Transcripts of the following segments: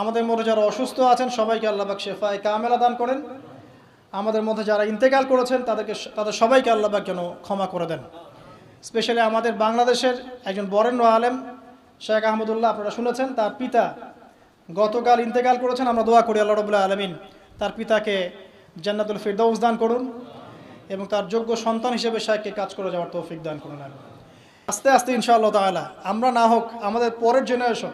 আমাদের মধ্যে যারা অসুস্থ আছেন, সবাইকে আল্লাহবাক শেফায় কামেলা দান করেন। আমাদের মধ্যে যারা ইন্তেকাল করেছেন, তাদেরকে তাদের সবাইকে আল্লাহবাক যেন ক্ষমা করে দেন। স্পেশালি আমাদের বাংলাদেশের একজন বরেণ্য আলেম, শেখ আহমদুল্লাহ, আপনারা শুনেছেন, তার পিতা গতকাল ইন্তেকাল করেছেন। আমরা দোয়া করি আল্লাহ রবুল্লাহ আলমিন তার পিতাকে জান্নাতুল ফিরদৌস দান করুন এবং তার যোগ্য সন্তান হিসেবে শেখকে কাজ করে যাওয়ার তৌফিক দান করুন। আস্তে আস্তে ইনশাআল্লাহ তাআলা। আমরা না হোক, আমাদের পরের জেনারেশন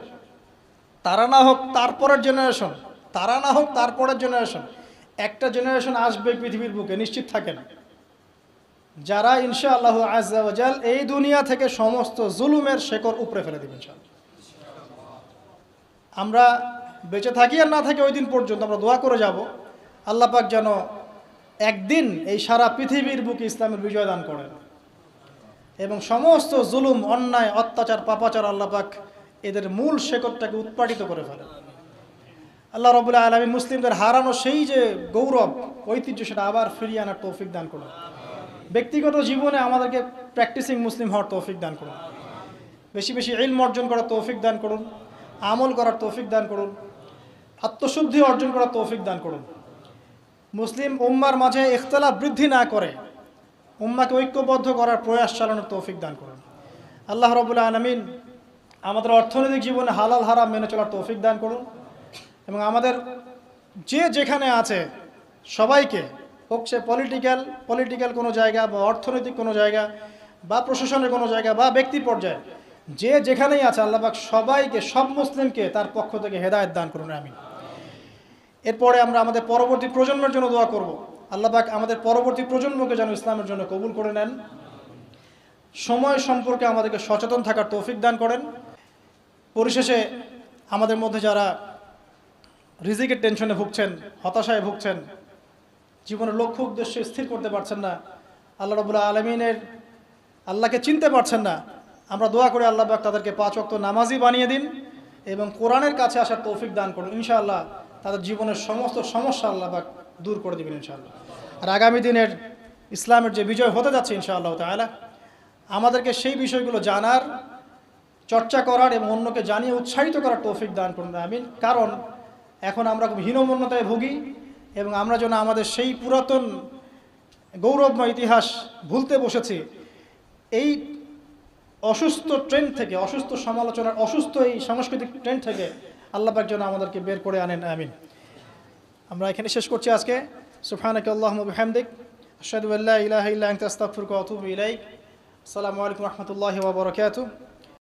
তারা না হোক তারপরের জেনারেশন তারা না হোক তারপরের জেনারেশন একটা জেনারেশন আসবে পৃথিবীর বুকে, নিশ্চিত থাকে না। যারা ইনশা আল্লাহ আজাল এই দুনিয়া থেকে সমস্ত জুলুমের শেকড় উপরে ফেলে দেবেন। আমরা বেঁচে থাকি আর না থাকি ওই দিন পর্যন্ত আমরা দোয়া করে যাব। আল্লাহ পাক যেন একদিন এই সারা পৃথিবীর বুকে ইসলামের বিজয় দান করেন। এবং সমস্ত জুলুম, অন্যায়, অত্যাচার, পাপাচার আল্লাহ পাক এদের মূল শেকড়টাকে উৎপাটিত করে ফেলে। আল্লাহ রবুল্লাহ আলমী মুসলিমদের হারানো সেই যে গৌরব, ঐতিহ্য সেটা আবার ফিরিয়ে আনার তৌফিক দান করুন। ব্যক্তিগত জীবনে আমাদেরকে প্র্যাকটিসিং মুসলিম হওয়ার তৌফিক দান করুন। বেশি বেশি ইলম অর্জন করার তৌফিক দান করুন, আমল করার তৌফিক দান করুন, আত্মশুদ্ধি অর্জন করার তৌফিক দান করুন। মুসলিম উম্মার মাঝে ইখতলাফ বৃদ্ধি না করে উম্মাকে ঐক্যবদ্ধ করার প্রয়াস চালানোর তৌফিক দান করুন। আল্লাহ রবুল্লা আলমিন আমাদের অর্থনৈতিক জীবনে হালাল হারাম মেনে চলার তৌফিক দান করুন এবং আমাদের যে যেখানে আছে সবাইকে হোক সে পলিটিক্যাল পলিটিক্যাল কোনো জায়গা বা অর্থনৈতিক কোনো জায়গা বা প্রশাসনের কোনো জায়গা বা ব্যক্তি পর্যায়ে যে যেখানেই আছে আল্লাহবাক সবাইকে, সব মুসলিমকে তার পক্ষ থেকে হেদায়ত দান করুন আমি এরপরে আমরা আমাদের পরবর্তী প্রজন্মের জন্য দোয়া করব। আল্লাহবাক আমাদের পরবর্তী প্রজন্মকে যেন ইসলামের জন্য কবুল করে নেন। সময় সম্পর্কে আমাদেরকে সচেতন থাকার তৌফিক দান করেন। পরিশেষে আমাদের মধ্যে যারা রিজিকের টেনশনে ভুগছেন, হতাশায় ভুগছেন, জীবনের লক্ষ্য উদ্দেশ্য স্থির করতে পারছেন না, আল্লাহ রবুল্লাহ আলমিনের আল্লাহকে চিনতে পারছেন না, আমরা দোয়া করে আল্লাহ পাক তাদেরকে পাঁচ অক্ত নামাজি বানিয়ে দিন এবং কোরআনের কাছে আসার তৌফিক দান করুন। ইনশাআল্লাহ তাদের জীবনের সমস্ত সমস্যা আল্লাহ পাক দূর করে দেবেন ইনশাআল্লাহ। আর আগামী দিনের ইসলামের যে বিজয় হতে যাচ্ছে ইনশাআল্লাহ তাআলা, আমাদেরকে সেই বিষয়গুলো জানার চর্চা করার এবং অন্যকে জানিয়ে উৎসাহিত করার তৌফিক দান করুন, আমিন। কারণ এখন আমরা খুব হীনমন্যতায় ভুগি এবং আমরা যেন আমাদের সেই পুরাতন গৌরবময় ইতিহাস ভুলতে বসেছি, এই অসুস্থ ট্রেন্ড থেকে, অসুস্থ সমালোচনার, অসুস্থ এই সাংস্কৃতিক ট্রেন্ড থেকে আল্লাপাক যেন আমাদেরকে বের করে আনেন, আমিন। আমরা এখানে শেষ করছি আজকে। সুফানাক আল্লাহ হামদিক আশহাদু আল্লা ইলাহা আনতা, আস্তাগফিরুকা ওয়া ইলাইক। আসসালামু আলাইকুম রাহমাতুল্লাহি বারাকাতুহু।